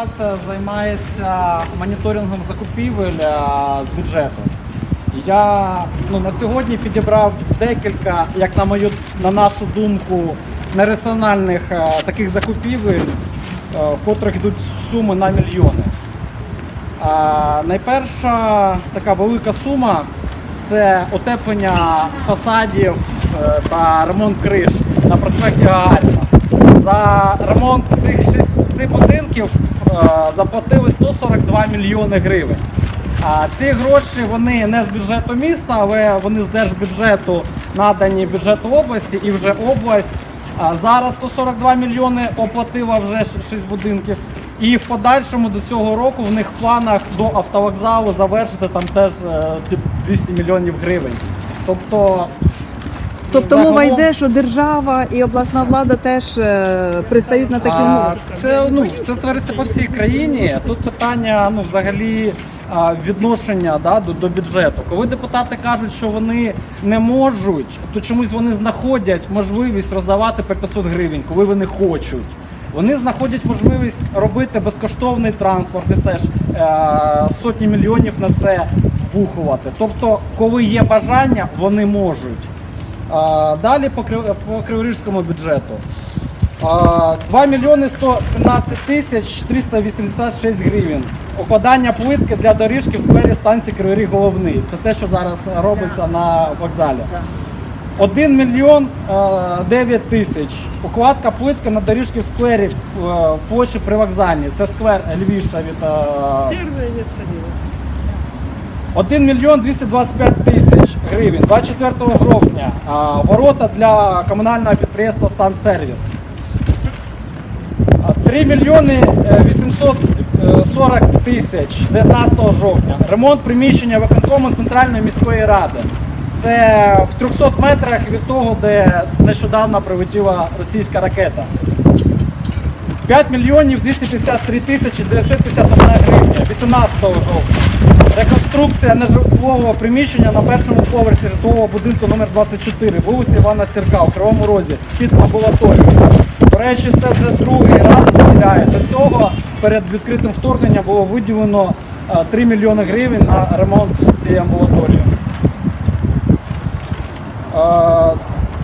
організація займається моніторингом закупівель е, з бюджету. Я ну, на сьогодні підібрав декілька, як на мою на нашу думку, нераціональних е, таких закупівель, е, в котрих йдуть суми на мільйони. А, найперша така велика сума це утеплення фасадів е, та ремонт криш на проспекті Гагаріна. За ремонт цих шести будинків е, заплатили 142 мільйони гривень. А ці гроші вони не з бюджету міста, але вони з держбюджету надані бюджету області і вже область зараз 142 мільйони оплатила вже 6 будинків. І в подальшому до цього року в них в планах до автовокзалу завершити там теж е, під 200 мільйонів гривень. Тобто, Тобто мова йде, що держава і обласна влада теж е, пристають на такі а. Це ну це твориться по всій країні. Тут питання ну взагалі а, відношення да, до, до бюджету. Коли депутати кажуть, що вони не можуть, то чомусь вони знаходять можливість роздавати по 500 гривень, коли вони хочуть. Вони знаходять можливість робити безкоштовний транспорт і теж е, сотні мільйонів на це вбухувати. Тобто, коли є бажання, вони можуть. Далі по, Крив- Криворіжському бюджету. 2 мільйони 117 тисяч 386 гривень. Укладання плитки для доріжки в сквері станції Кривий Ріг головний. Це те, що зараз робиться на вокзалі. 1 мільйон е, 9 тисяч. Укладка плитки на доріжки в сквері е, в площі привокзальній. Це сквер Львівша від е, 1 мільйон 225 тисяч гривень 24 жовтня. Ворота для комунального підприємства «Сансервіс». А, 3 мільйони е, 840 тисяч 19 жовтня. Ремонт приміщення виконкому Центральної міської ради. Це в 300 метрах від того, де нещодавно прилетіла російська ракета. 5 мільйонів 253 тисячі 951 гривня 18 жовтня. Реконструкція нежитлового приміщення на першому поверсі житлового будинку номер 24 вулиці Івана Сірка у Кривому Розі під амбулаторією. До речі, це вже другий раз виділяє. До цього перед відкритим вторгненням було виділено е, 3 мільйони гривень на ремонт цієї амбулаторії. Е,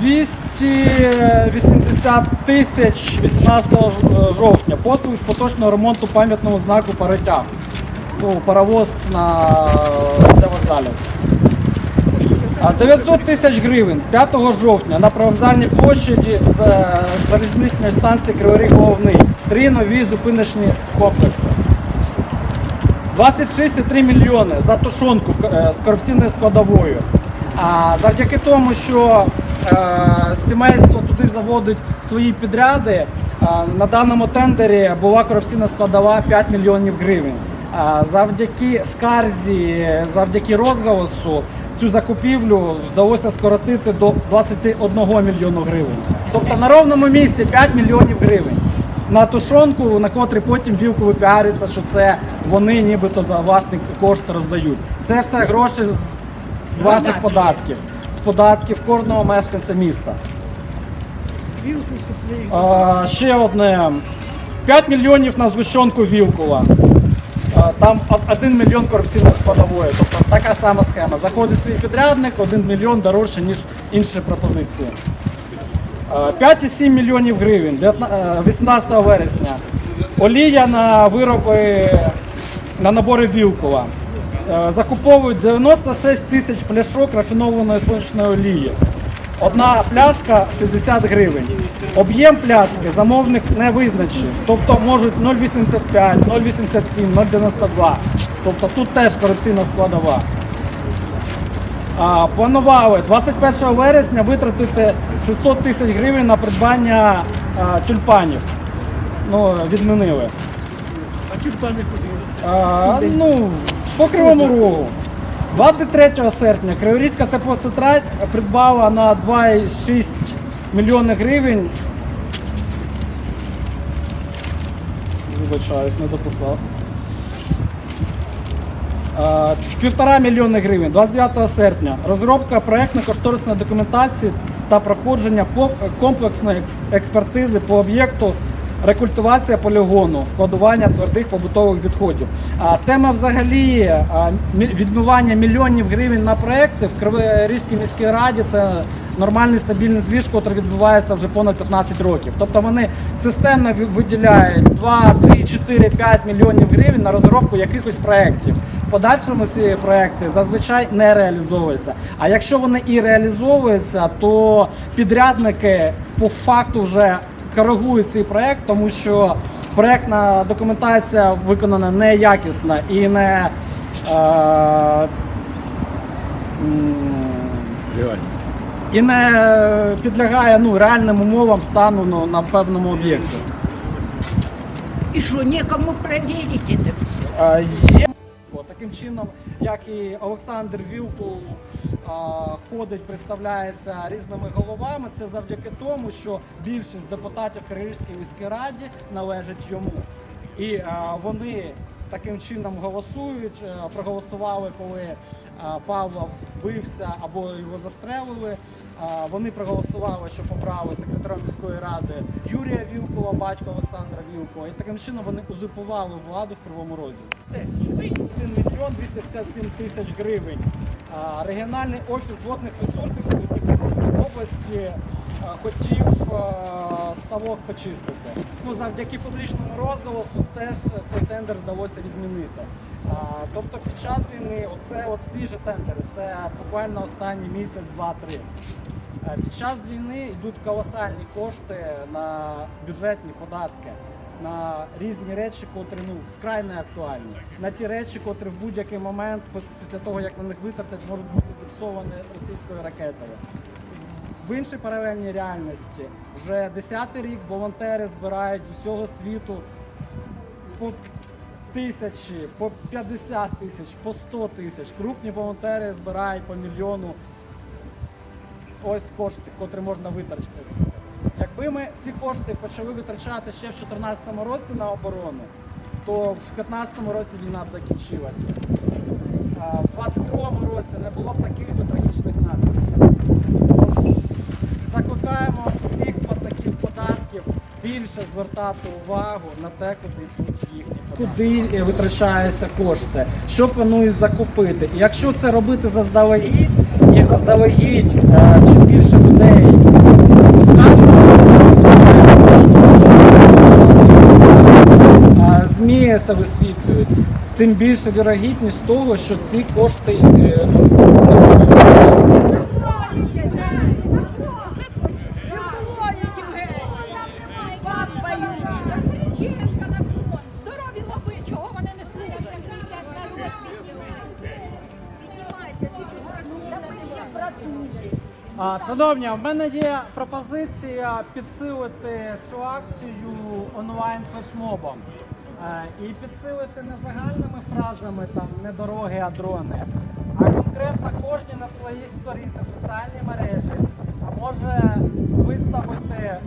280 тисяч 18 жовтня. Послуги з поточного ремонту пам'ятного знаку паротяг. Ну, паровоз на де вокзалі. А 900 тисяч гривень 5 жовтня на привокзальній площаді залізничної станції Кривий головний. Три нові зупиночні комплекси. 26,3 мільйони за тушонку е, з корупційною складовою. А завдяки тому, що е, сімейство туди заводить свої підряди, е, на даному тендері була корупційна складова 5 мільйонів гривень. Завдяки скарзі, завдяки розголосу цю закупівлю вдалося скоротити до 21 мільйону гривень. Тобто на ровному місці 5 мільйонів гривень на тушонку, на котрій потім вілково піариться, що це вони нібито за власні кошти роздають. Це все гроші з ваших податків, з податків кожного мешканця міста. А, ще одне. 5 мільйонів на згущенку Вілкова. Там 1 мільйон корупційної складової. Тобто така сама схема. Заходить свій підрядник, 1 мільйон дорожче, ніж інші пропозиції. Е, 5,7 мільйонів гривень 19 е, 18 вересня. Олія на вироби на набори Вілкова. Е, Закуповують 96 тисяч пляшок рафінованої сонячної олії. Одна пляшка 60 гривень. Об'єм пляшки замовник не визначив. Тобто можуть 0,85, 0,87, 0,92. Тобто тут теж корупційна складова. А, Планували 21 вересня витратити 600 тисяч гривень на придбання а, тюльпанів. Ну, відмінили. А тюльпани куди? Ну, по Кривому Рогу. 23 серпня Криворізька теплоцентраль придбала на 2,6 мільйони гривень. Вибачаюсь, не дописав. Е, Півтора мільйони гривень 29 серпня. Розробка проєктно-кошторисної документації та проходження комплексної експертизи по об'єкту рекультивація полігону, складування твердих побутових відходів. А тема взагалі а, відмивання мільйонів гривень на проекти в Криворізькій міській раді це нормальний стабільний двіж, який відбувається вже понад 15 років. Тобто вони системно виділяють 2, 3, 4, 5 мільйонів гривень на розробку якихось проєктів. В подальшому ці проекти зазвичай не реалізовуються. А якщо вони і реалізовуються, то підрядники по факту вже коригують цей проект, тому що проектна документація виконана неякісно і не. Е, Реально. І не підлягає ну, реальним умовам стану ну, на певному об'єкті. И что, некому проверить это все? Е, Є таким чином, як і Олександр Вілкул а, ходить, представляється різними головами. Це завдяки тому, що більшість депутатів Криївській міській раді належить йому. І а, вони таким чином голосують. е, Проголосували, коли а, Павло вбився або його застрелили. Вони проголосували, що побрали секретарем міської ради Юрія Вілкова, батька Олександра Вілкова. І таким чином вони узурпували владу в Кривому Розі. Це 1 мільйон 257 тисяч гривень. Регіональний офіс водних ресурсів у Дніпропетровській області хотів ставок почистити. Ну, завдяки публічному розголосу теж цей тендер вдалося відмінити. Тобто під час війни оце от свіжі тендери, це буквально останній місяць, два-три. Е, Під час війни йдуть колосальні кошти на бюджетні податки, на різні речі, котрі ну, вкрай не актуальні. На ті речі, котрі в будь-який момент, після того, як на них витратять, можуть бути зіпсовані російською ракетою. В іншій паралельній реальності вже десятий рік волонтери збирають з усього світу по тисячі, по 50 тисяч, по 100 тисяч. Крупні волонтери збирають по мільйону ось кошти, котрі можна витрачати. Якби ми ці кошти почали витрачати ще в 2014 році на оборону, то в 2015 році війна б закінчилася. В 2022 році не було б таких трагічних наслідків. Закликаємо всіх платників податків більше звертати увагу на те, куди йдуть їхні податки. Куди витрачаються кошти, що планують закупити. І якщо це робити заздалегідь, і заздалегідь е, чим більше людей ЗМІ це висвітлюють, тим більше вірогідність того, що ці кошти А, Шановні, в мене є пропозиція підсилити цю акцію онлайн флешмобом. Е, І підсилити не загальними фразами там не дороги, а дрони, а конкретно кожній на своїй сторінці в соціальній мережі може виставити е,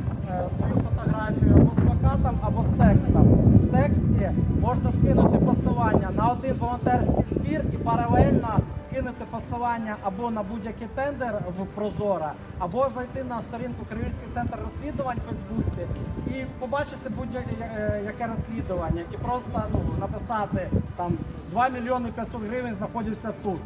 свою фотографію або з плакатом, або з текстом. В тексті можна скинути посилання на один волонтерський збір і паралельно посилання або на будь-який тендер в Прозора, або зайти на сторінку Кривільський центр розслідувань в Фейсбуці і побачити будь-яке розслідування, і просто ну, написати там 2 мільйони 500 гривень знаходяться тут.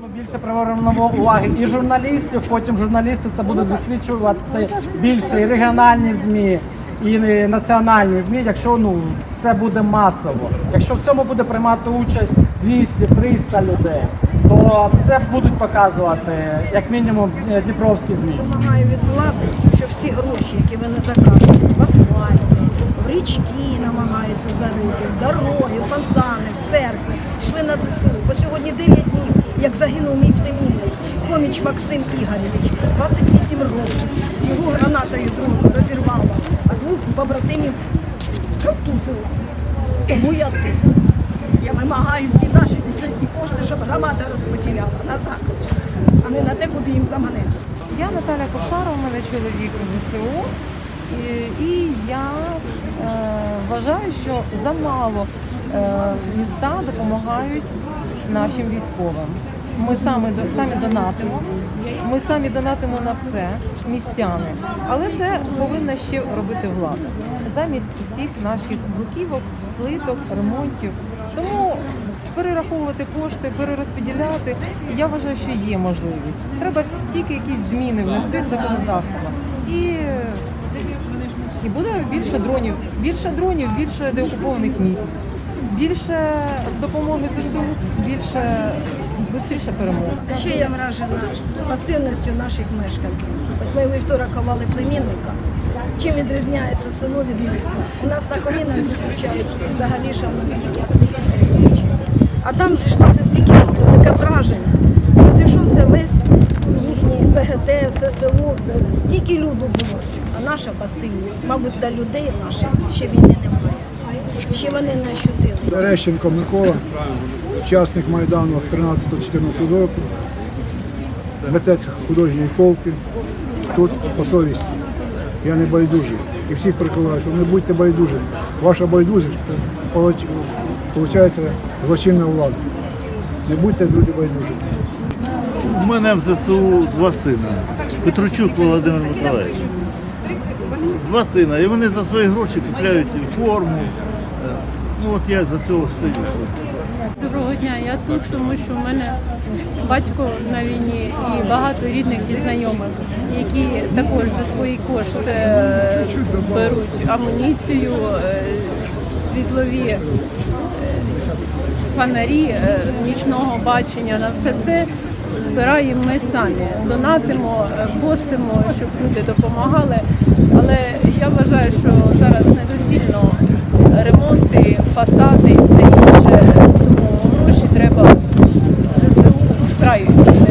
Ну, більше привернемо уваги і журналістів, потім журналісти це будуть висвічувати більше і регіональні ЗМІ, і національні ЗМІ, якщо ну, це буде масово. Якщо в цьому буде приймати участь 200-300 людей, то це будуть показувати як мінімум е, дніпровські ЗМІ. Вимагаю від влади, щоб всі гроші, які вони закажуть, в асфальт, в річки намагаються зарити, в дороги, в фонтани, в церкви, йшли на ЗСУ. Бо сьогодні 9 днів, як загинув мій племінник, поміч Максим Ігоревич, 28 років. Його гранатою другу розірвало, а двох побратимів контузило. Тому я тут. Я вимагаю всі наші бюджетні кошти, щоб громада розподіляла на захист, а не на те, куди їм заманеться. Я Наталя Кошарова, у мене чоловік ЗСУ. І, і я е, вважаю, що замало е, міста допомагають нашим військовим. Ми самі, самі донатимо. Ми самі донатимо на все, містяни, але це повинна ще робити влада замість всіх наших бруківок, плиток, ремонтів. Тому перераховувати кошти, перерозподіляти, я вважаю, що є можливість. Треба тільки якісь зміни внести в законодавство. І, і буде більше дронів, більше дронів, більше деокупованих місць, більше допомоги ЗСУ, більше швидше перемог. Ще я вражена пасивністю наших мешканців. Ось ми вівторок ховали племінника. Чим відрізняється село від міста? У нас на колінах зустрічають взагалі шановні тільки активісти. А там зійшлося стільки таке враження. Розійшовся весь їхній ПГТ, все село, все стільки люду було. А наша пасивність, мабуть, до людей наших ще війни немає. Ще вони не ощутили. Терещенко Микола, учасник Майдану з 13-14 року, митець художньої ковки. Тут по совісті. Я не байдужий. І всіх прикладаю, що не будьте байдужі. Ваша байдужість виходить злочинна влада. Не будьте люди байдужі. У мене в ЗСУ два сина. Петручук Володимир Миколаївич. Два сина. І вони за свої гроші купляють форму. Е, Ну от я за цього стою. Доброго. Я тут, тому що в мене батько на війні і багато рідних і знайомих, які також за свої кошти е, беруть амуніцію, е, світлові е, фонарі нічного бачення. На все це збираємо ми самі. Донатимо, постимо, щоб люди допомагали. Але я вважаю, що зараз недоцільно ремонти, фасади і все tayo.